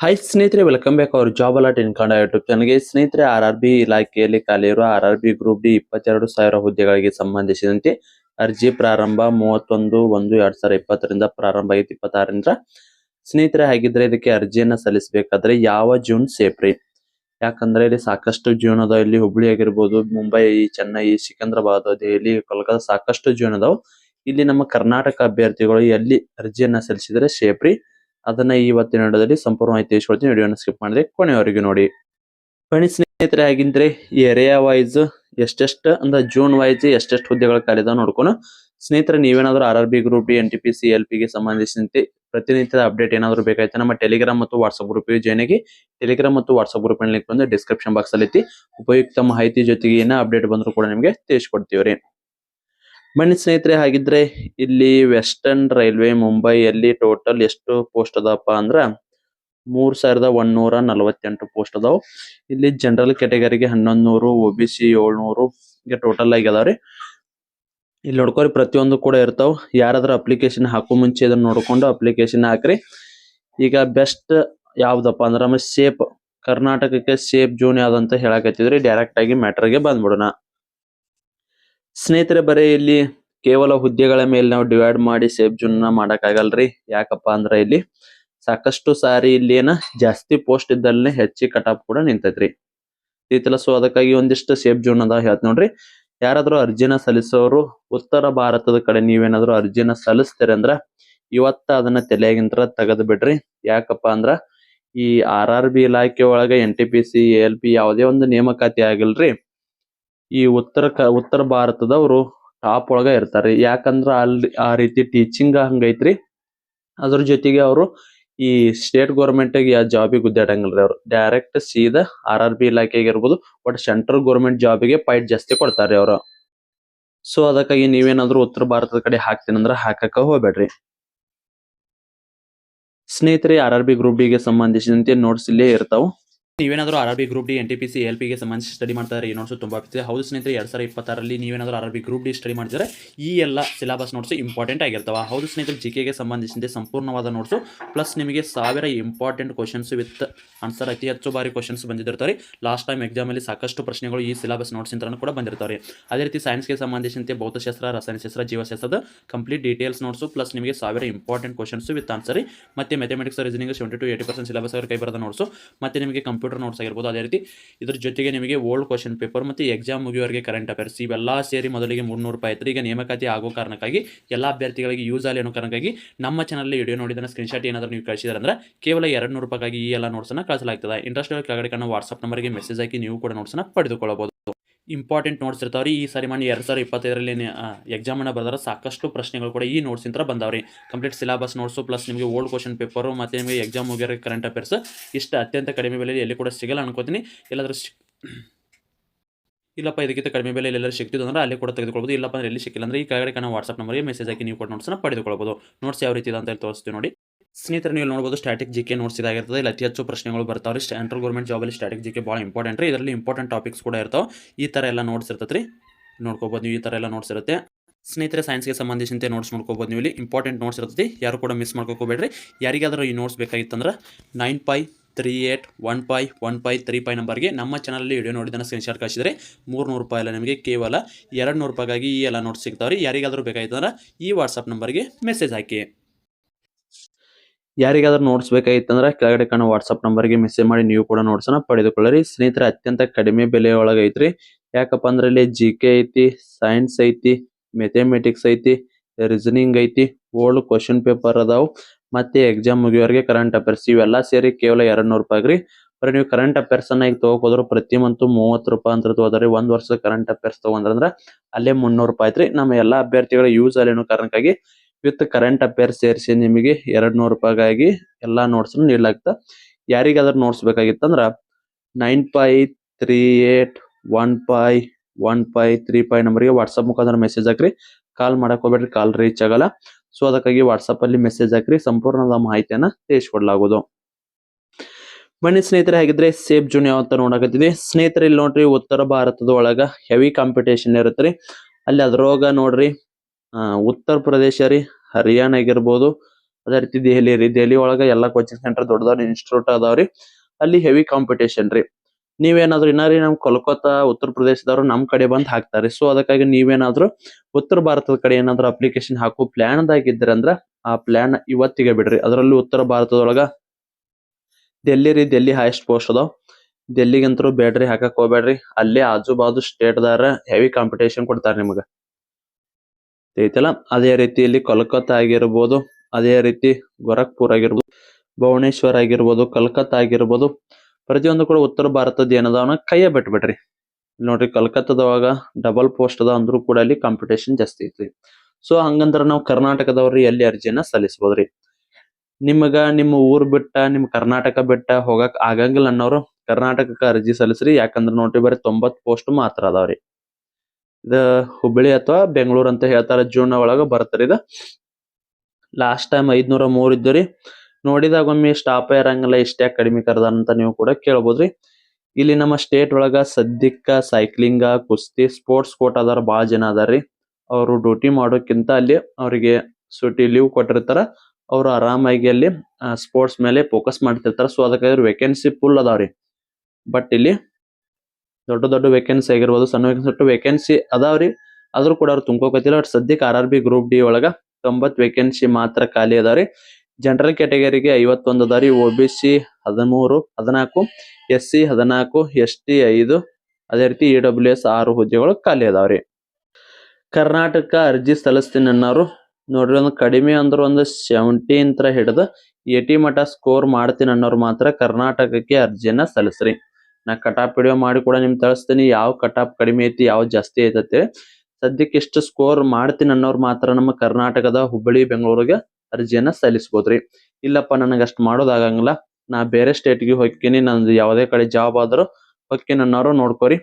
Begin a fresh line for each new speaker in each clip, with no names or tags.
Hi ಸ್ನೇಹಿತರೆ welcome back ಅವ್ರ job alert in Kannada YouTube ಚಾನಲ್ಗೆ ಸ್ನೇಹಿತರೆ ಆರ್ ಆರ್ ಬಿ ಇಲಾಖೆಯಲ್ಲಿ ಖಾಲಿರುವ R R B group D ಇಪ್ಪತ್ತೆರಡು ಸಾವಿರ ಹುದ್ದೆಗಳಿಗೆ ಸಂಬಂಧಿಸಿದಂತೆ ಅರ್ಜಿ ಪ್ರಾರಂಭ ಮೂವತ್ತೊಂದು ಒಂದು ಎರಡ್ ಸಾವಿರದ ಇಪ್ಪತ್ತರಿಂದ ಪ್ರಾರಂಭ ಆಗಿತ್ತು ಇಪ್ಪತ್ತಾರರಿಂದ. ಸ್ನೇಹಿತರೆ, ಹಾಗಿದ್ರೆ ಇದಕ್ಕೆ ಅರ್ಜಿಯನ್ನ ಸಲ್ಲಿಸಬೇಕಾದ್ರೆ ಯಾವ ಜೂನ್ ಸೇಫ್ರಿ ಯಾಕಂದ್ರೆ ಇಲ್ಲಿ ಸಾಕಷ್ಟು ಜೂನ್ ಅದಾವ. ಇಲ್ಲಿ ಹುಬ್ಳಿ ಆಗಿರ್ಬೋದು ಮುಂಬೈ ಚೆನ್ನೈ ಸಿಕಂದ್ರಾಬಾದ್ ದೆಹಲಿ ಕೋಲ್ಕತ್ತಾ ಸಾಕಷ್ಟು ಜೂನ್ ಅದಾವ. ಇಲ್ಲಿ ನಮ್ಮ ಕರ್ನಾಟಕ ಅಭ್ಯರ್ಥಿಗಳು ಎಲ್ಲಿ ಅರ್ಜಿಯನ್ನ ಸಲ್ಲಿಸಿದ್ರೆ ಸೇಫ್ರಿ ಅದನ್ನ ಇವತ್ತಿನ ವಿಡಿಯೋದಲ್ಲಿ ಸಂಪೂರ್ಣ ಮಾಹಿತಿ ತಿಳಿಸ್ಕೊಡ್ತೀನಿ. ವಿಡಿಯೋನ ಸ್ಕಿಪ್ ಮಾಡಿದ್ರೆ ಕೊನೆಯವರೆಗೂ ನೋಡಿ. ಬನ್ನಿ ಸ್ನೇಹಿತರೆ, ಹಾಗಿದ್ರೆ ಏರಿಯಾ ವೈಸ್ ಎಷ್ಟೆಷ್ಟು, ಅಂದ್ರೆ ಜೂನ್ ವೈಸ್ ಎಷ್ಟೆಷ್ಟು ಹುದ್ದೆಗಳು ಖಾಲಿದಾವ ನೋಡ್ಕೊಂಡು. ಸ್ನೇಹಿತರೆ, ನೀವೇನಾದ್ರೂ R R B group D N T P C L P ಗೆ ಸಂಬಂಧಿಸಿದಂತೆ ಪ್ರತಿನಿತ್ಯದ ಅಪ್ಡೇಟ್ ಏನಾದ್ರು ಬೇಕಾಯ್ತು ನಮ್ಮ ಟೆಲಿಗ್ರಾಮ್ ಮತ್ತು ವಾಟ್ಸಪ್ ಗ್ರೂಪ್ ಜಾಯ್ನ್ ಆಗಿ ಟೆಲಿಗ್ರಾಮ್ ಮತ್ತು ವಾಟ್ಸಪ್ ಗ್ರೂಪ್ ಲಿಂಕ್ ಬಂದು ಡಿಸ್ಕ್ರಿಪ್ಷನ್ ಬಾಕ್ಸ್ ಅಲ್ಲಿ ಉಪಯುಕ್ತ ಮಾಹಿತಿ ಜೊತೆಗೆ ಏನೇ ಅಪ್ಡೇಟ್ ಬಂದ್ರು ಕೂಡ ನಿಮಗೆ ತಿಳಿಸ್ಕೊಡ್ತೀವ್ರಿ. ಬನ್ನಿ ಸ್ನೇಹಿತರೆ, ಹಾಗಿದ್ರೆ ಇಲ್ಲಿ ವೆಸ್ಟರ್ನ್ ರೈಲ್ವೆ ಮುಂಬೈಯಲ್ಲಿ ಟೋಟಲ್ ಎಷ್ಟು ಪೋಸ್ಟ್ ಅದಪ್ಪ ಅಂದ್ರ ಮೂರ್ ಸಾವಿರದ ಒಂದೂರ ನಲವತ್ತೆಂಟು ಪೋಸ್ಟ್ ಅದಾವ್. ಇಲ್ಲಿ ಜನರಲ್ ಕ್ಯಾಟಗರಿಗೆ ಹನ್ನೊಂದು ನೂರು ಒ ಬಿ ಸಿ ಏಳ್ನೂರು ಟೋಟಲ್ ಆಗಿ ಅದಾವ್ರಿ ಇಲ್ಲಿ ನೋಡ್ಕೋರಿ, ಪ್ರತಿಯೊಂದು ಕೂಡ ಇರ್ತಾವ್. ಯಾರಾದ್ರೂ ಅಪ್ಲಿಕೇಶನ್ ಹಾಕೋ ಮುಂಚೆ ಇದನ್ನ ನೋಡ್ಕೊಂಡು ಅಪ್ಲಿಕೇಶನ್ ಹಾಕ್ರಿ. ಈಗ ಬೆಸ್ಟ್ ಯಾವ್ದಪ್ಪ ಅಂದ್ರೆ ಸೇಫ್ ಕರ್ನಾಟಕಕ್ಕೆ ಸೇಫ್ ಜೋನ್ ಯಾವ್ದಂತ ಹೇಳಕತ್ತಿದ್ರಿ ಡೈರೆಕ್ಟ್ ಆಗಿ ಮ್ಯಾಟರ್ಗೆ ಬಂದ್ಬಿಡೋಣ. ಸ್ನೇಹಿತರೆ, ಬರೀ ಇಲ್ಲಿ ಕೇವಲ ಹುದ್ದೆಗಳ ಮೇಲೆ ನಾವು ಡಿವೈಡ್ ಮಾಡಿ ಸೇಫ್ ಜೂನ್ ಮಾಡಕ್ ಆಗಲ್ರಿ ಯಾಕಪ್ಪ ಅಂದ್ರ ಇಲ್ಲಿ ಸಾಕಷ್ಟು ಸಾರಿ ಇಲ್ಲಿ ಏನ ಜಾಸ್ತಿ ಪೋಸ್ಟ್ ಇದ್ದಲ್ಲೇ ಹೆಚ್ಚಿ ಕಟಾಪ್ ಕೂಡ ನಿಂತೈತ್ರಿ. ಈತಲ ಸೊ ಅದಕ್ಕಾಗಿ ಒಂದಿಷ್ಟು ಸೇಫ್ ಜೂನ್ ಅದ ಹೇಳ್ತ ನೋಡ್ರಿ. ಯಾರಾದ್ರೂ ಅರ್ಜಿನ ಸಲ್ಲಿಸೋರು, ಉತ್ತರ ಭಾರತದ ಕಡೆ ನೀವೇನಾದ್ರೂ ಅರ್ಜಿನ ಸಲ್ಲಿಸ್ತೀರಿ ಅಂದ್ರ ಇವತ್ತ ಅದನ್ನ ತಲೆಯಾಗಿಂತ್ರ ತೆಗೆದು ಬಿಡ್ರಿ. ಯಾಕಪ್ಪ ಅಂದ್ರ ಈ ಆರ್ ಆರ್ ಬಿ ಇಲಾಖೆ ಒಳಗ N T P C L P ಯಾವುದೇ ಒಂದು ನೇಮಕಾತಿ ಆಗಿಲ್ರಿ. ಈ ಉತ್ತರ ಕ, ಉತ್ತರ ಭಾರತದವರು ಟಾಪ್ ಒಳಗ ಇರ್ತಾರೆ. ಯಾಕಂದ್ರ ಅಲ್ಲಿ ಆ ರೀತಿ ಟೀಚಿಂಗ್ ಹಂಗೈತ್ರಿ. ಅದ್ರ ಜೊತೆಗೆ ಅವರು ಈ ಸ್ಟೇಟ್ಗೆ ಯಾವ ಜಾಬಿಗೆ ರೀ ಅವ್ರು. ಡೈರೆಕ್ಟ್ ಸೀದಾ ಆರ್ ಆರ್ ಬಿ ಇಲಾಖೆಗೆ ಇರ್ಬೋದು ಬಟ್ ಸೆಂಟ್ರಲ್ ಗೌರ್ಮೆಂಟ್ ಜಾಬಿಗೆ ಫೈಟ್ ಜಾಸ್ತಿ ಕೊಡ್ತಾರೆ ಅವರು. ಸೊ ಅದಕ್ಕಾಗಿ ನೀವೇನಾದ್ರೂ ಉತ್ತರ ಭಾರತದ ಕಡೆ ಹಾಕ್ತೀನಂದ್ರ ಹಾಕಕ್ಕ ಹೋಗ್ಬೇಡ್ರಿ. ಸ್ನೇಹಿತರೆ ಆರ್ ಆರ್ ಬಿ ಗ್ರೂಪ್ಗೆ ಸಂಬಂಧಿಸಿದಂತೆ ನೋಟ್ಸ್ ಇಲ್ಲೇ ಇರ್ತಾವ.
ನೀವೇನಾದರೂ R B group D N T P C L ಪಿಗೆ ಸಂಬಂಧಿಸಿ ಸ್ಟಡಿ ಮಾಡ್ತಾರೆ ಈ ನೋಟ್ಸ್ ತುಂಬ ಆಗ್ತಿದೆ ಹೌದು ಸ್ನೇಹಿತರೆ, ಎರಡು ಸಾವಿರ ಇಪ್ಪತ್ತಾರಲ್ಲಿ ನೀವೇನಾದರೂ R B group D study ಮಾಡಿದರೆ ಈ ಎಲ್ಲ ಸಿಲಬಸ್ ನೋಟ್ಸ್ ಇಂಪಾರ್ಟೆಂಟ್ ಆಗಿರ್ತವೆ. ಹೌದು ಸ್ನೇಹಿತರೆ ಜಿ ಕೆಗೆ ಸಂಬಂಧಿಸಿದಂತೆ ಸಂಪೂರ್ಣವಾದ ನೋಟ್ಸು ಪ್ಲಸ್ ನಿಮಗೆ ಸಾವಿರ ಇಂಪಾರ್ಟೆಂಟ್ ಕ್ವಶನ್ಸ್ ವಿತ್ ಆನ್ಸರ್ ಅತಿ ಹೆಚ್ಚು ಬಾರಿ ಕ್ವಶನ್ಸ್ ಬಂದಿರ್ತಾರೆ ಲಾಸ್ಟ್ ಟೈಮ್ ಎಕ್ಸಾಮಲ್ಲಿ ಸಾಕಷ್ಟು ಪ್ರಶ್ನೆಗಳು ಈ ಸಿಲಬಸ್ ನೋಟ್ಸ್ ಇಂದ ಕೂಡ ಬಂದಿರ್ತಾರೆ ಅದೇ ರೀತಿ ಸೈನ್ಸ್ಗೆ ಸಂಬಂಧಿಸಿದಂತೆ ಭೌತಶಾಸ್ತ್ರ ರಸಾಯನಶಾಸ್ತ್ರ ಜೀವಶಾಸ್ತ್ರದ ಕಂಪ್ಲೀಟ್ ಡೀಟೇಲ್ಸ್ ನೋಟ್ಸು ಪ್ಲಸ್ ನಿಮಗೆ ಸಾವಿರ ಇಂಪಾರ್ಟೆಂಟ್ ಕ್ವಶನ್ಸ್ ವಿತ್ ಆನ್ಸರಿ ಮತ್ತೆ mathematics reasoning seventy two eighty percent syllabus ಕೈ ಬರೋದ ನೋಟ್ಸು ಮತ್ತೆ ನಿಮಗೆ ಕಂಪ್ಯೂಟರ್ ನೋಟ್ಸ್ ಆಗಿರ್ಬೋದು, ಅದೇ ರೀತಿ ಇದ್ರ ಜೊತೆಗೆ ನಿಮಗೆ ಓಲ್ಡ್ ಕ್ವಶನ್ ಪೇಪರ್ ಮತ್ತು ಎಕ್ಸಾಮ್ ಮುಗಿಯೋರಿಗೆ ಕರೆಂಟ್ ಅಫೇರ್ಸ್ ಇವೆಲ್ಲ ಸೇರಿ ಮೊದಲಿಗೆ ಮುನ್ನೂರು ರೂಪಾಯಿ ಇತ್ತು ಈಗ ನೇಮಕಾತಿ ಆಗೋ ಕಾರಣಕ್ಕಾಗಿ, ಎಲ್ಲ ಅಭ್ಯರ್ಥಿಗಳಿಗೆ ಯೂಸ್ ಆಗಲಿ ಅನ್ನೋ ಕಾರಣಕ್ಕಾಗಿ ನಮ್ಮ ಚಾನಲ್ ವಿಡಿಯೋ ನೋಡಿದ ಸ್ಕ್ರೀನ್ಶಾಟ್ ಏನಾದರೂ ನೀವು ಕಳಿಸಿದ್ರೆ ಅಂದ್ರೆ ಕೇವಲ ಎರಡು ನೂರು ರೂಪಾಯಿಗಾಗಿ ಈ ಎಲ್ಲ ನೋಟ್ಸನ್ನು ಕಳಿಸಲಾಗ್ತದೆ. ಇಂಟ್ರೆಸ್ಟ್ ಕೆಳಗಡೆ ಕಾಣೋ ವಾಟ್ಸಪ್ ನಂಬರ್ಗೆ ಮೆಸೇಜ್ ಹಾಕಿ ನೀವು ಕೂಡ ನೋಟ್ಸನ್ನು ಪಡೆದುಕೊಳ್ಳಬಹುದು. ಇಂಪಾರ್ಟೆಂಟ್ ನೋಟ್ಸ್ ಇರ್ತಾವ್ರಿ. ಈ ಸಾರಿ ಮನೆ ಎರಡು ಸಾವಿರ ಇಪ್ಪತ್ತೈದರಲ್ಲಿ ಎಕ್ಸಾಮನ್ನು ಬರೆದ್ರೆ. ಸಾಕಷ್ಟು ಪ್ರಶ್ನೆಗಳು ಕೂಡ ಈ ನೋಟ್ಸ್ ಇಂದ ರೀ ಕಂಪ್ಲೀಟ್ ಸಿಲಬಸ್ ನೋಟ್ಸು ಪ್ಲಸ್ ನಿಮಗೆ ಓಲ್ಡ್ ಕ್ವಶನ್ ಪೇಪರು ಮತ್ತು ನಿಮಗೆ ಎಕ್ಸಾಮ್ ಮುಗಿಯೋ ಕರೆಂಟ್ ಅಫೇರ್ಸ್ ಇಷ್ಟು ಅತ್ಯಂತ ಕಡಿಮೆ ಬೆಲೆಯಲ್ಲಿ ಎಲ್ಲಿ ಕೂಡ ಸಿಗಲ್ಲ ಅನ್ಕೋತೀನಿ. ಎಲ್ಲಾದರೂ ಇಲ್ಲಪ್ಪ, ಇದಕ್ಕಿಂತ ಕಡಿಮೆ ಬೆಲೆ ಎಲ್ಲರೂ ಸಿಗ್ತಿದ್ದು ಅಂದ್ರೆ ಅಲ್ಲಿ ಕೂಡ ತೆಗೆದುಕೊಳ್ಬೋದು. ಇಲ್ಲಪ್ಪ ಅಂದ್ರೆ ಎಲ್ಲಿ ಸಿಕ್ಕಿಲ್ಲ ಅಂದ್ರೆ ಈ ಕೆಳಗಡೆ ನಾವು ವಾಟ್ಸಪ್ ನಂಬರ್ಗೆ ಮೆಸೇಜ್ ಹಾಕಿ ನೀವು ಕೂಡ ನೋಟ್ಸನ್ನು ಪಡೆದುಕೊಳ್ಬೋದು. ನೋಟ್ಸ್ ಯಾವ ರೀತಿ ಇದೆ ಅಂತ ಹೇಳಿ ತೋರಿಸ್ತೀವಿ ನೋಡಿ. ಸ್ನೇಹಿತರೆ ನೀವು ನೋಡಬಹುದು ಸ್ಟ್ಯಾಟಿಕ್ ಜಿ ಕೆ ನೋಟ್ಸ್ ಇದಾಗಿರ್ತದೆ. ಇಲ್ಲಿ ಅತಿ ಹೆಚ್ಚು ಪ್ರಶ್ನೆಗಳು ಬರ್ತಾವ್ರಿ ಸೆಂಟ್ರಲ್ ಗೌರ್ಮೆಂಟ್ ಜಾಬಲ್ಲಿ ಸ್ಟ್ಯಾಟಿಕ್ ಜಿ ಕೆ ಭಾಳ ಇಂಪಾರ್ಟೆಂಟ್ ರೀ. ಇದರಲ್ಲಿ ಇಂಪಾರ್ಟೆಂಟ್ ಟಾಪಿಕ್ಸ್ ಕೂಡ ಇರ್ತಾವೆ. ಈ ಥರ ಎಲ್ಲ ನೋಟ್ಸ್ ಇರ್ತೈತೆ ರೀ ನೋಡ್ಕೋಬೋದು ನೀವು ಈ ಥರ ಎಲ್ಲ ನೋಟ್ಸ್ ಇರುತ್ತೆ. ಸ್ನೇಹಿತರೆ ಸೈನ್ಸ್ಗೆ ಸಂಬಂಧಿಸಿದಂತೆ ನೋಟ್ಸ್ ನೋಡ್ಕೋಬೋದು ನೀವು ಇಲ್ಲಿ. ಇಂಪಾರ್ಟೆಂಟ್ ನೋಟ್ಸ್ ಇರ್ತೈತಿ. ಯಾರು ಕೂಡ ಮಿಸ್ ಮಾಡ್ಕೋಬೇಡ್ರಿ. ಯಾರಿಗಾದರೂ ಈ notes ಬೇಕಾಗಿತ್ತಂದ್ರೆ nine five three eight one five one five three five ನಂಬರ್ಗೆ ನಮ್ಮ ಚಾನಲಲ್ಲಿ ವಿಡಿಯೋ ನೋಡಿದನ್ನು ಸ್ಕ್ರೀನ್ಶಾಟ್ ಕಳಿಸಿದರೆ. ಮೂರು ನೂರು ರೂಪಾಯಿ ಎಲ್ಲ ನಿಮಗೆ ಕೇವಲ ಎರಡು ನೂರು ರೂಪಾಯಿಗಾಗಿ ಈ ಎಲ್ಲ ನೋಟ್ಸ್ ಸಿಗ್ತಾವ್ರಿ ಯಾರಿಗಾದರೂ ಬೇಕಾಗಿತ್ತಂದ್ರೆ ಈ ವಾಟ್ಸಪ್ ನಂಬರ್ಗೆ ಮೆಸೇಜ್ ಹಾಕಿ.
ಯಾರಿಗಾದ್ರೂ ನೋಟ್ಸ್ ಬೇಕಾಗಿತ್ತಂದ್ರೆ ಕೆಳಗಡೆ ಕಾಣೋ ವಾಟ್ಸಪ್ ನಂಬರ್ಗೆ ಮೆಸೇಜ್ ಮಾಡಿ ನೀವು ಕೂಡ ನೋಟ್ಸನ್ನ ಪಡೆದುಕೊಳ್ಳರಿ. ಸ್ನೇಹಿತರೆ, ಅತ್ಯಂತ ಕಡಿಮೆ ಬೆಲೆ ಐತ್ರಿ ಯಾಕಪ್ಪ ಅಂದ್ರೆ ಇಲ್ಲಿ ಜಿ ಕೆ ಐತಿ ಸೈನ್ಸ್ ಐತಿ ಮೆಥಮೆಟಿಕ್ಸ್ ಐತಿ ರೀಸನಿಂಗ್ ಐತಿ ಓಲ್ಡ್ ಕ್ವಶನ್ ಪೇಪರ್ ಅದಾವು. ಮತ್ತೆ ಎಕ್ಸಾಮ್ ಮುಗಿಯೋರಿಗೆ ಕರೆಂಟ್ ಅಫೇರ್ಸ್ ಇವೆಲ್ಲ ಸೇರಿ ಕೇವಲ ಎರಡ್ ನೂರು ರೂಪಾಯಿ ರೀ ಬರೀ ನೀವು ಕರೆಂಟ್ ಅಫೇರ್ಸ್ ಅನ್ನ ಈಗ ತಗೋಕೋದ್ರು ಪ್ರತಿ ಮಂತ್ ಮೂವತ್ತು ರೂಪಾಯಿ ಅಂತ ತಗೋದ್ರಿ ಒಂದ್ ವರ್ಷದ ಕರೆಂಟ್ ಅಫೇರ್ಸ್ ತಗೊಂಡ್ರಂದ್ರ ಅಲ್ಲೇ ಮುನ್ನೂರು ರೂಪಾಯಿ ಐತ್ರಿ ನಮ್ಮ ಎಲ್ಲಾ ಅಭ್ಯರ್ಥಿಗಳ ಯೂಸ್ ಅಲ್ಲೇನೋ ಕಾರಣಕ್ಕಾಗಿ ವಿತ್ ಕರೆಂಟ್ ಅಫೇರ್ ಸೇರಿಸಿ ನಿಮಗೆ ಎರಡ್ ನೂರು ರೂಪಾಯಿಗಾಗಿ ಎಲ್ಲಾ ನೋಟ್ಸ್ ನೀಡಲಾಗ್ತ ಯಾರಿಗಾದ್ರೂ notes ಬೇಕಾಗಿತ್ತಂದ್ರ nine five three eight one five one five three five ನಂಬರ್ಗೆ ವಾಟ್ಸಪ್ ಮುಖಾಂತರ ಮೆಸೇಜ್ ಹಾಕ್ರಿ. ಕಾಲ್ ಮಾಡಕ್ಕೆ ಹೋಗ್ಬೇಡ್ರಿ ಕಾಲ್ ರೀಚ್ ಆಗಲ್ಲ. ಸೊ ಅದಕ್ಕಾಗಿ ವಾಟ್ಸಪ್ ಅಲ್ಲಿ ಮೆಸೇಜ್ ಹಾಕ್ರಿ ಸಂಪೂರ್ಣದ ಮಾಹಿತಿಯನ್ನ ತಿಳಿಸ್ಕೊಡ್ಲಾಗೋದು ಬನ್ನಿ ಸ್ನೇಹಿತರೆ, ಹಾಗಿದ್ರೆ ಸೇಫ್ ಜೂನ್ ಯಾವ ಅಂತ ನೋಡಕತ್ತಿದೆ ಸ್ನೇಹಿತರೆ, ಇಲ್ಲಿ ನೋಡ್ರಿ ಉತ್ತರ ಭಾರತದ ಒಳಗ ಹೆವಿ ಕಾಂಪಿಟೇಷನ್ ಇರುತ್ತೆ ಅಲ್ಲಿ ಅದ್ರೋಗ ನೋಡ್ರಿ ಉತ್ತರ ಪ್ರದೇಶ ರೀ, ಹರಿಯಾಣ ಆಗಿರ್ಬೋದು. ಅದೇ ರೀತಿ ದೆಹಲಿ ರೀ, ದೆಹಲಿ ಒಳಗ ಎಲ್ಲಾ ಕೋಚಿಂಗ್ ಸೆಂಟರ್ ದೊಡ್ಡ ದೊಡ್ಡ ಇನ್ಸ್ಟಿಟ್ಯೂಟ್ ಅದಾವ್ರಿ ಅಲ್ಲಿ ಹೆವಿ ಕಾಂಪಿಟೇಷನ್ ರೀ. ನೀವೇನಾದ್ರೂ ಇನ್ನ ರೀ ನಮ್ ಕೋಲ್ಕತ್ತಾ ಉತ್ತರ ಪ್ರದೇಶದವ್ರು ನಮ್ ಕಡೆ ಬಂದ್ ಹಾಕ್ತಾರೆ. ಸೊ ಅದಕ್ಕಾಗಿ ನೀವೇನಾದ್ರು ಉತ್ತರ ಭಾರತದ ಕಡೆ ಏನಾದ್ರು ಅಪ್ಲಿಕೇಶನ್ ಹಾಕೋ ಪ್ಲಾನ್ ಅಂದ್ರ ಆ ಪ್ಲಾನ್ ಇವತ್ತಿಗೆ ಬಿಡ್ರಿ. ಅದರಲ್ಲೂ ಉತ್ತರ ಭಾರತದೊಳಗ ಡೆಲ್ಲಿ ರೀ ಡೆಲ್ಲಿ ಹೈಯೆಸ್ಟ್ ಪೋಸ್ಟ್ ಅದಾವ್. ಡೆಲ್ಲಿಗಂತರೂ ಬೇಡ್ರಿ, ಹಾಕಕ್ ಹೋಗ್ಬೇಡ್ರಿ. ಅಲ್ಲೇ ಆಜು ಬಾಜು ಸ್ಟೇಟ್ ದಾರ ಹೆವಿ ಕಾಂಪಿಟೇಷನ್ ಕೊಡ್ತಾರ ನಿಮಗ. ಐತಲ್ಲ? ಅದೇ ರೀತಿ ಇಲ್ಲಿ ಕೋಲ್ಕತ್ತಾ ಆಗಿರ್ಬೋದು, ಅದೇ ರೀತಿ ಗೋರಖ್ಪುರ್ ಆಗಿರ್ಬೋದು, ಭುವನೇಶ್ವರ್ ಆಗಿರ್ಬೋದು, ಕಲ್ಕತ್ತಾ ಆಗಿರ್ಬೋದು, ಪ್ರತಿಯೊಂದು ಕೂಡ ಉತ್ತರ ಭಾರತದ ಏನದಾವನ ಕೈಯ ಬಿಟ್ಬಿಡ್ರಿ ನೋಡ್ರಿ, ಕಲ್ಕತ್ತಾದವಾಗ ಡಬಲ್ ಪೋಸ್ಟ್ ಅದ ಅಂದ್ರೂ ಕೂಡ ಅಲ್ಲಿ ಕಾಂಪಿಟೇಷನ್ ಜಾಸ್ತಿ ಐತ್ರಿ. ಸೊ ಹಂಗಂದ್ರ ನಾವು ಕರ್ನಾಟಕದವ್ರಿ ಎಲ್ಲಿ ಅರ್ಜಿಯನ್ನ ಸಲ್ಲಿಸಬಹುದ್ರಿ ನಿಮಗ ನಿಮ್ಮ ಊರ್ ಬಿಟ್ಟ, ನಿಮ್ ಕರ್ನಾಟಕ ಬಿಟ್ಟ ಹೋಗಕ್ ಆಗಂಗಿಲ್ಲ ಅನ್ನೋರು ಕರ್ನಾಟಕಕ್ಕೆ ಅರ್ಜಿ ಸಲ್ಲಿಸ್ರಿ, ಯಾಕಂದ್ರ ನೋಡ್ರಿ, ಬರೀ ತೊಂಬತ್ ಪೋಸ್ಟ್ ಮಾತ್ರ ಅದಾವ್ರಿ. ಇದ ಹುಬ್ಬಳ್ಳಿ ಅಥವಾ ಬೆಂಗಳೂರು ಅಂತ ಹೇಳ್ತಾರ. ಜೂನ್ ಒಳಗ ಬರ್ತಾರ ಇದ. ಲಾಸ್ಟ್ ಟೈಮ್ ಐದ್ನೂರ ಮೂರ್ ಇದ್ದುರಿ ನೋಡಿದಾಗ ಒಮ್ಮೆ ಸ್ಟಾಪ್ ಇರಂಗಿಲ್ಲ ಇಷ್ಟೇ ಕಡಿಮೆ ಕರ್ದಾರ ಅಂತ ನೀವು ಕೂಡ ಕೇಳ್ಬೋದ್ರಿ. ಇಲ್ಲಿ ನಮ್ಮ ಸ್ಟೇಟ್ ಒಳಗ ಸದ್ಯಕ್ಕ ಸೈಕ್ಲಿಂಗ ಕುಸ್ತಿ ಸ್ಪೋರ್ಟ್ಸ್ ಕೋಟ್ ಅದಾರ ಬಾಳ ಜನ ಅದಾರ್ರಿ. ಅವರು ಡ್ಯೂಟಿ ಮಾಡೋಕ್ಕಿಂತ ಅಲ್ಲಿ ಅವರಿಗೆ ಸೂಟಿ ಲೀವ್ ಕೊಟ್ಟಿರ್ತಾರ. ಅವ್ರು ಆರಾಮಾಗಿ ಅಲ್ಲಿ ಸ್ಪೋರ್ಟ್ಸ್ ಮೇಲೆ ಫೋಕಸ್ ಮಾಡ್ತಿರ್ತಾರ. ಸೊ ಅದಕ್ಕಾಗಿ ವೇಕೆನ್ಸಿ ಫುಲ್ ಅದಾವ್ರಿ. ಬಟ್ ಇಲ್ಲಿ ದೊಡ್ಡ ದೊಡ್ಡ ವೇಕೆನ್ಸಿ ಆಗಿರ್ಬೋದು, ಸಣ್ಣ ವೇಕೆನ್ಸಿ ವೇಕೆನ್ಸಿ ಅದಾವ್ರಿ. ಆದ್ರೂ ಕೂಡ ಅವ್ರು ತುಂಬಕೋತಿಲ್ಲ ಬಟ್ ಸದ್ಯಕ್ಕೆ R R B group D ಒಳಗ ತೊಂಬತ್ ವೇಕೆನ್ಸಿ ಮಾತ್ರ ಖಾಲಿ ಅದಾವ್ರಿ. ಜನರಲ್ ಕ್ಯಾಟಗರಿಗೆ ಐವತ್ತೊಂದು ಅದಾರಿ ಒ ಬಿ ಸಿ ಹದಿಮೂರು, ಹದಿನಾಲ್ಕು ಎಸ್ ಸಿ ಹದಿನಾಲ್ಕು ಎಸ್ ಟಿ ಐದು, ಅದೇ ರೀತಿ ಇ ಡಬ್ಲ್ಯೂ ಎಸ್ ಆರು ಹುದ್ದೆಗಳು ಖಾಲಿ ಅದಾವ್ರಿ. ಕರ್ನಾಟಕ ಅರ್ಜಿ ಸಲ್ಲಿಸ್ತೀನಿ ಅನ್ನೋರು ನೋಡ್ರಿ, ಒಂದು ಕಡಿಮೆ ಅಂದ್ರೆ ಒಂದು ಸೆವೆಂಟೀನ್ತ್ರ ಹಿಡಿದು ಏಟಿ ಮಠ ಸ್ಕೋರ್ ಮಾಡ್ತೀನಿ ಅನ್ನೋರು ಮಾತ್ರ ಕರ್ನಾಟಕಕ್ಕೆ ಅರ್ಜಿಯನ್ನ ಸಲ್ಲಿಸ್ರಿ. ನಾ ಕಟಾಪ್ ವಿಡಿಯೋ ಮಾಡಿ ಕೂಡ ನಿಮ್ಗೆ ತಿಳಿಸ್ತೀನಿ ಯಾವ ಕಟಾಪ್ ಕಡಿಮೆ ಐತಿ, ಯಾವ ಜಾಸ್ತಿ ಐತತೆ. ಸದ್ಯಕ್ಕೆ ಎಷ್ಟು ಸ್ಕೋರ್ ಮಾಡ್ತೀನಿ ಅನ್ನೋರು ಮಾತ್ರ ನಮ್ಮ ಕರ್ನಾಟಕದ ಹುಬ್ಬಳ್ಳಿ, ಬೆಂಗಳೂರಿಗೆ ಅರ್ಜಿಯನ್ನ ಸಲ್ಲಿಸ್ಬೋದ್ರಿ. ಇಲ್ಲಪ್ಪ, ನನಗೆ ಅಷ್ಟು ಮಾಡೋದಾಗಂಗಿಲ್ಲ ನಾ ಬೇರೆ ಸ್ಟೇಟ್ಗೆ ಹೋಗ್ತೀನಿ. ನಂದು ಯಾವುದೇ ಕಡೆ ಜಾಬ್ ಆದ್ರೂ ಹೋಗ್ತೀನಿ ಅನ್ನೋರು ನೋಡ್ಕೋರಿ.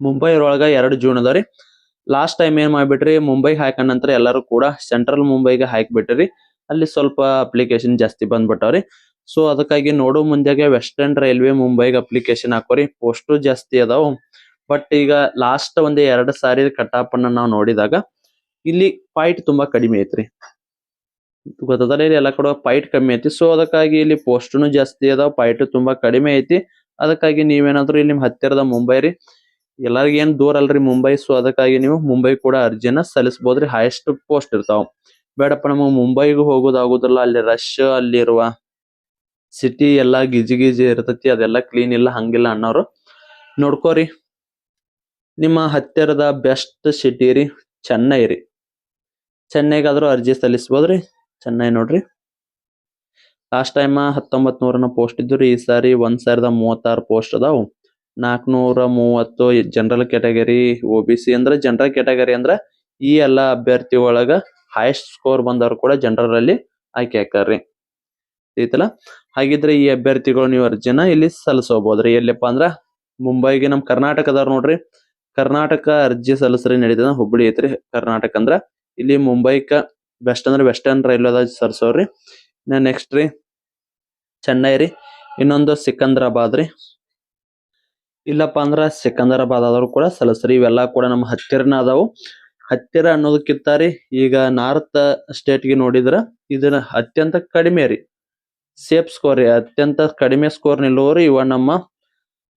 ಮುಂಬೈ ಒಳಗ ಎರಡು ಜೂನ್ ಅದಾವ್ರಿ ಲಾಸ್ಟ್ ಟೈಮ್ ಏನ್ ಮಾಡ್ಬಿಟ್ರಿ, ಮುಂಬೈ ಹಾಕೊಂಡ ನಂತರ ಎಲ್ಲರೂ ಕೂಡ ಸೆಂಟ್ರಲ್ ಮುಂಬೈಗೆ ಹಾಕ್ಬಿಟ್ರಿ. ಅಲ್ಲಿ ಸ್ವಲ್ಪ ಅಪ್ಲಿಕೇಶನ್ ಜಾಸ್ತಿ ಬಂದ್ಬಿಟ್ಟವ್ರಿ. ಸೊ ಅದಕ್ಕಾಗಿ ನೋಡೋ ಮುಂದೆಗೆ ವೆಸ್ಟರ್ನ್ ರೈಲ್ವೆ ಮುಂಬೈಗೆ ಅಪ್ಲಿಕೇಶನ್ ಹಾಕೋರಿ. ಪೋಸ್ಟು ಜಾಸ್ತಿ ಅದಾವು. ಬಟ್ ಈಗ ಲಾಸ್ಟ್ ಒಂದ್ ಎರಡ್ ಸಾರಿ ಕಟಾಪ್ ಅನ್ನ ನಾವು ನೋಡಿದಾಗ ಇಲ್ಲಿ ಫೈಟ್ ತುಂಬಾ ಕಡಿಮೆ ಐತ್ರಿ. ಗೊತ್ತದಲ್ಲ ಇಲ್ಲಿ ಎಲ್ಲ ಕಡೆ ಫೈಟ್ ಕಮ್ಮಿ ಐತಿ. ಸೊ ಅದಕ್ಕಾಗಿ ಇಲ್ಲಿ ಪೋಸ್ಟ್ನು ಜಾಸ್ತಿ ಅದಾವ. ಫೈಟ್ ತುಂಬಾ ಕಡಿಮೆ ಐತಿ. ಅದಕ್ಕಾಗಿ ನೀವೇನಾದ್ರೂ ಇಲ್ಲಿ ನಿಮ್ ಹತ್ತಿರದ ಮುಂಬೈ ರೀ. ಎಲ್ಲರಿಗೂ ಏನ್ ದೂರ ಅಲ್ರಿ ಮುಂಬೈ ಸೊ ಅದಕ್ಕಾಗಿ ನೀವು ಮುಂಬೈ ಕೂಡ ಅರ್ಜಿನ ಸಲ್ಲಿಸಬಹುದ್ರಿ ಹೈಯೆಸ್ಟ್ ಪೋಸ್ಟ್ ಇರ್ತಾವ. ಬೇಡಪ್ಪ ನಮಗೆ ಮುಂಬೈಗೂ ಹೋಗೋದಾಗುದಿಲ್ಲ. ಅಲ್ಲಿ ರಶ್ ಅಲ್ಲಿರುವ ಸಿಟಿ ಎಲ್ಲಾ ಗಿಜಿ ಗಿಜಿ ಇರ್ತತಿ, ಅದೆಲ್ಲ ಕ್ಲೀನ್ ಇಲ್ಲ, ಹಂಗಿಲ್ಲ ಅನ್ನೋರು ನೋಡ್ಕೋರಿ. ನಿಮ್ಮ ಹತ್ತಿರದ ಬೆಸ್ಟ್ ಸಿಟಿ ರೀ ಚೆನ್ನೈ ರೀ. ಚೆನ್ನೈಗಾದ್ರೂ ಅರ್ಜಿ ಸಲ್ಲಿಸ್ಬೋದ್ರಿ? ಚೆನ್ನೈ ನೋಡ್ರಿ. ಲಾಸ್ಟ್ ಟೈಮ್ ಹತ್ತೊಂಬತ್ ನೂರನ ಪೋಸ್ಟ್ ಇದ್ದು ಈ ಸಾರಿ ಒಂದ್ ಸಾವಿರದ ಮೂವತ್ತಾರು ಪೋಸ್ಟ್ ಅದಾವು. ನಾಲ್ಕನೂರ ಮೂವತ್ತು general category O B C ಅಂದ್ರೆ ಜನರಲ್ ಕ್ಯಾಟಗರಿ ಅಂದ್ರೆ ಈ ಎಲ್ಲಾ ಅಭ್ಯರ್ಥಿ ಒಳಗ ಹೈಯೆಸ್ಟ್ ಸ್ಕೋರ್ ಬಂದವರು ಕೂಡ ಜನರಲ್ ಅಲ್ಲಿ ಆಯ್ಕೆ ಹಾಕಾರ್ರಿ ಐತಲ್ಲ? ಹಾಗಿದ್ರೆ ಈ ಅಭ್ಯರ್ಥಿಗಳು ನೀವು ಅರ್ಜಿನ ಇಲ್ಲಿ ಸಲ್ಲಿಸೋಬಹುದ್ರಿ ಎಲ್ಲಿಪ್ಪ ಅಂದ್ರ ಮುಂಬೈಗೆ ನಮ್ ಕರ್ನಾಟಕದವ್ರು ನೋಡ್ರಿ. ಕರ್ನಾಟಕ ಅರ್ಜಿ ಸಲ್ಲಿಸ್ರಿ ನಡೀತದ ಹುಬ್ಬಳ್ಳಿ ಐತ್ರಿ ಕರ್ನಾಟಕ ಅಂದ್ರ. ಇಲ್ಲಿ ಮುಂಬೈಕ ಬೆಸ್ಟ್ ಅಂದ್ರೆ ವೆಸ್ಟರ್ನ್ ರೈಲ್ವೆದ ನಾ ನೆಕ್ಸ್ಟ್ ರೀ. ಚೆನ್ನೈ ರೀ. ಇನ್ನೊಂದು ಸಿಕಂದ್ರಾಬಾದ್ ರೀ. ಇಲ್ಲಪ್ಪ ಅಂದ್ರ ಸಿಕಂದರಾಬಾದ್ ಆದವ್ರು ಕೂಡ ಸಲಸ್ರಿ ಇವೆಲ್ಲ ಕೂಡ ನಮ್ಮ ಹತ್ತಿರನ ಅದಾವು. ಹತ್ತಿರ ಅನ್ನೋದಕ್ಕಿತ್ತ ರೀ ಈಗ ನಾರ್ತ್ ಸ್ಟೇಟ್ಗೆ ನೋಡಿದ್ರ ಇದನ್ನ ಅತ್ಯಂತ ಕಡಿಮೆ ರೀ. ಸೇಫ್ ಸ್ಕೋರ್ ಅತ್ಯಂತ ಕಡಿಮೆ ಸ್ಕೋರ್ ನಿಲ್ಲುವವರು ಇವ ನಮ್ಮ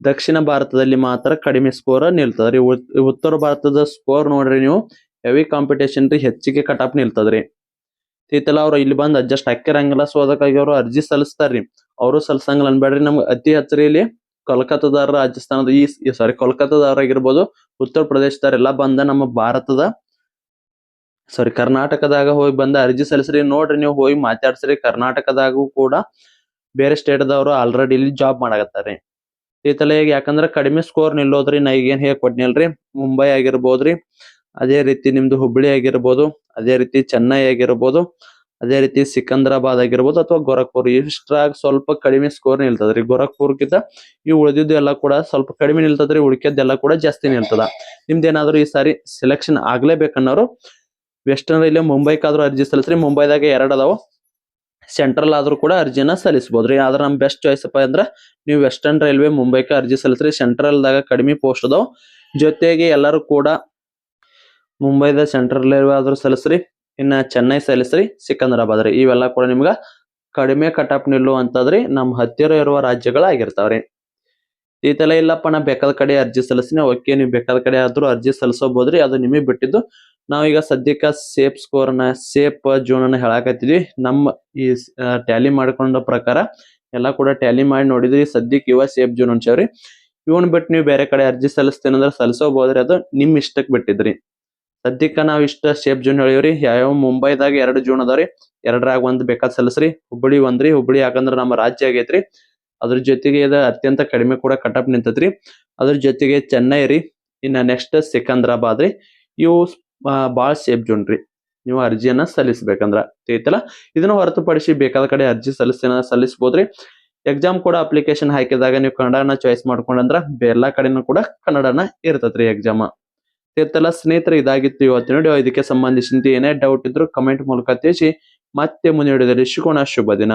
ದಕ್ಷಿಣ ಭಾರತದಲ್ಲಿ ಮಾತ್ರ ಕಡಿಮೆ ಸ್ಕೋರ್ ನಿಲ್ತದ್ರಿ ಉತ್- ಉತ್ತರ ಭಾರತದ ಸ್ಕೋರ್ ನೋಡ್ರಿ ನೀವು. ಹೆವಿ ಕಾಂಪಿಟೇಷನ್ ರೀ ಹೆಚ್ಚಿಗೆ ಕಟಾಪ್ ನಿಲ್ತದ್ರಿ ಐತಲ್ಲ ಅವ್ರು ಇಲ್ಲಿ ಬಂದ್ ಅಡ್ಜಸ್ಟ್ ಹಾಕಿರಂಗಿಲ್ಲ ಸೊ ಅದಕ್ಕಾಗಿ ಅವರು ಅರ್ಜಿ ಸಲ್ಲಿಸ್ತಾರ್ರಿ ಅವರು ಸಲ್ಸಂಗಿಲ್ಲ ಅನ್ಬೇಡ್ರಿ. ನಮ್ಗೆ ಅತಿ ಹೆಚ್ಚರಿ ಇಲ್ಲಿ ಕೋಲ್ಕತ್ತಾದಾರ ರಾಜಸ್ಥಾನದ ಈ ಸಾರಿ ಕೋಲ್ಕತ್ತಾದವ್ರ ಆಗಿರ್ಬೋದು, ಉತ್ತರ ಪ್ರದೇಶದವರೆಲ್ಲ ಬಂದ ನಮ್ಮ ಭಾರತದ ಸಾರಿ ಕರ್ನಾಟಕದಾಗ ಹೋಗಿ ಬಂದ ಅರ್ಜಿ ಸಲ್ಲಿಸ್ರಿ, ನೋಡ್ರಿ ನೀವು ಹೋಗಿ ಮಾತಾಡ್ಸ್ರಿ. ಕರ್ನಾಟಕದಾಗೂ ಕೂಡ ಬೇರೆ ಸ್ಟೇಟ್ದವ್ರು ಆಲ್ರೆಡಿ ಇಲ್ಲಿ ಜಾಬ್ ಮಾಡಾಕತ್ತಾರಿ ಈ ತಲೆ ಯಾಕಂದ್ರ ಕಡಿಮೆ ಸ್ಕೋರ್ ನಿಲ್ಲೋದ್ರಿ, ನಾ ಈಗ ಏನ್ ಹೇಗ್ ಕೊಟ್ನಿಲ್ರಿ. ಮುಂಬೈ ಆಗಿರ್ಬೋದ್ರಿ, ಅದೇ ರೀತಿ ನಿಮ್ದು ಹುಬ್ಳಿ ಆಗಿರ್ಬೋದು, ಅದೇ ರೀತಿ ಚೆನ್ನೈ ಆಗಿರ್ಬೋದು, ಅದೇ ರೀತಿ ಸಿಕಂದ್ರಾಬಾದ್ ಆಗಿರ್ಬೋದು ಅಥವಾ ಗೋರಖ್ಪುರ್. ಇಷ್ಟ್ರಾಗ ಸ್ವಲ್ಪ ಕಡಿಮೆ ಸ್ಕೋರ್ ನಿಲ್ತದ್ರಿ. ಗೋರಖ್ಪುರ್ಗಿಂತ ಈ ಉಳಿದಿದ್ದು ಎಲ್ಲ ಕೂಡ ಸ್ವಲ್ಪ ಕಡಿಮೆ ನಿಲ್ತದ್ರಿ ಉಳಿಕೆದ್ದೆಲ್ಲ ಕೂಡ ಜಾಸ್ತಿ ನಿಲ್ತದ. ನಿಮ್ದೇನಾದ್ರು ಈ ಸಾರಿ ಸೆಲೆಕ್ಷನ್ ಆಗ್ಲೇಬೇಕನ್ನೋರು ವೆಸ್ಟರ್ನ್ ರೈಲ್ವೆ ಮುಂಬೈಕಾದ್ರೂ ಅರ್ಜಿ ಸಲ್ಲಿಸ್ರಿ. ಮುಂಬೈದಾಗ ಎರಡು ಅದಾವ. ಸೆಂಟ್ರಲ್ ಆದ್ರೂ ಕೂಡ ಅರ್ಜಿನ ಸಲ್ಲಿಸಬಹುದ್ರಿ ಆದ್ರೆ ನಮ್ ಬೆಸ್ಟ್ ಚಾಯ್ಸ್ ಅಪ್ಪ ಅಂದ್ರ ನೀವು ವೆಸ್ಟರ್ನ್ ರೈಲ್ವೆ ಮುಂಬೈಕ ಅರ್ಜಿ ಸಲ್ಲಿಸ್ರಿ. ಸೆಂಟ್ರಲ್ ದಾಗ ಕಡಿಮೆ ಪೋಸ್ಟ್ ಅದಾವ. ಜೊತೆಗೆ ಎಲ್ಲರೂ ಕೂಡ ಮುಂಬೈದ ಸೆಂಟ್ರಲ್ ರೈಲ್ವೆ ಆದ್ರೂ ಸಲ್ಲಿಸ್ರಿ. ಇನ್ನ ಚೆನ್ನೈ ಸಲ್ಲಿಸ್ರಿ. ಸಿಕಂದ್ರಾಬಾದ್ ರೀ. ಇವೆಲ್ಲ ಕೂಡ ನಿಮ್ಗ ಕಡಿಮೆ ಕಟಾಪ್ ನಿಲ್ಲುವಂತದ್ರಿ ನಮ್ಮ ಹತ್ತಿರ ಇರುವ ರಾಜ್ಯಗಳಾಗಿರ್ತಾವ್ರಿ. ಈತೆಲ್ಲ ಇಲ್ಲಪ್ಪ ನಾ ಬೇಕಾದ ಕಡೆ ಅರ್ಜಿ ಸಲ್ಲಿಸ್ತೀನಿ ಓಕೆ, ನೀವು ಬೇಕಾದ ಕಡೆ ಆದ್ರೂ ಅರ್ಜಿ ಸಲ್ಲಿಸೋಬೋದ್ರಿ ಅದು ನಿಮಗೆ ಬಿಟ್ಟಿದ್ದು ನಾವೀಗ ಸದ್ಯಕ್ಕೆ ಸೇಫ್ ಸ್ಕೋರ್ನ ಸೇಫ್ ಜೂನ್ ಅನ್ನ ಹೇಳಾಕತ್ತಿದ್ವಿ ನಮ್ಮ ಈ ಟ್ಯಾಲಿ ಮಾಡ್ಕೊಂಡ ಪ್ರಕಾರ ಎಲ್ಲ ಕೂಡ ಟ್ಯಾಲಿ ಮಾಡಿ ನೋಡಿದ್ರಿ. ಸದ್ಯಕ್ಕೆ ಇವ ಸೇಫ್ ಜೋನ್ ಅನ್ಸವ್ರಿ ಇವನ್ ಬಿಟ್ಟು ನೀವು ಬೇರೆ ಕಡೆ ಅರ್ಜಿ ಸಲ್ಲಿಸ್ತೇನಂದ್ರೆ ಸಲ್ಲಿಸೋಬೋದ್ರಿ ಅದು ನಿಮ್ ಇಷ್ಟಕ್ ಬಿಟ್ಟಿದ್ರಿ. ಸದ್ಯಕ್ಕ ನಾವ್ ಇಷ್ಟ ಸೇಫ್ ಜೋನ್ ಹೇಳಿವ್ರಿ ಯಾವ್ಯಾವ ಮುಂಬೈದಾಗ ಎರಡು ಜೂನ್ ಅದಾವ್ರಿ. ಎರಡರಾಗ ಒಂದ್ ಬೇಕಾದ್ ಸಲ್ಲಿಸ್ರಿ. ಹುಬ್ಬಳ್ಳಿ ಒಂದ್ರಿ. ಹುಬ್ಬಳ್ಳಿ ಯಾಕಂದ್ರ ನಮ್ಮ ರಾಜ್ಯ ಆಗೈತ್ರಿ. ಅದ್ರ ಜೊತೆಗೆ ಇದು ಅತ್ಯಂತ ಕಡಿಮೆ ಕೂಡ ಕಟಪ್ ನಿಂತತ್ರಿ. ಅದ್ರ ಜೊತೆಗೆ ಚೆನ್ನೈ ರೀ. ಇನ್ನ ನೆಕ್ಸ್ಟ್ ಸಿಕಂದ್ರಾಬಾದ್ ರೀ ಇವು ಬಾಳ್ ಸೇಫ್ ಜೋನ್ ರೀ. ನೀವು ಅರ್ಜಿಯನ್ನ ಸಲ್ಲಿಸ್ಬೇಕಂದ್ರ. ಐತಲ್ಲ ಇದನ್ನ ಹೊರತುಪಡಿಸಿ ಬೇಕಾದ ಕಡೆ ಅರ್ಜಿ ಸಲ್ಲಿಸ್ತೇನ ಸಲ್ಲಿಸಬಹುದ್ರಿ ಎಕ್ಸಾಮ್ ಕೂಡ ಅಪ್ಲಿಕೇಶನ್ ಹಾಕಿದಾಗ ನೀವು ಕನ್ನಡನ ಚಾಯ್ಸ್ ಮಾಡ್ಕೊಂಡಂದ್ರ ಎಲ್ಲಾ ಕಡೆನೂ ಕೂಡ ಕನ್ನಡನ ಇರ್ತತ್ರಿ ಎಕ್ಸಾಮ್ ಇರ್ತಲ್ಲ ಸ್ನೇಹಿತರೆ, ಇದಾಗಿತ್ತು ಇವತ್ತು ನೋಡಿ. ಇದಕ್ಕೆ ಸಂಬಂಧಿಸಿದಂತೆ ಏನೇ ಡೌಟ್ ಇದ್ರು ಕಮೆಂಟ್ ಮೂಲಕ ತಿಳಿಸಿ. ಮತ್ತೆ ಮುಂದೆ ಹಿಡಿದರೆ ಶಿಕೋಣ ಶುಭ ದಿನ.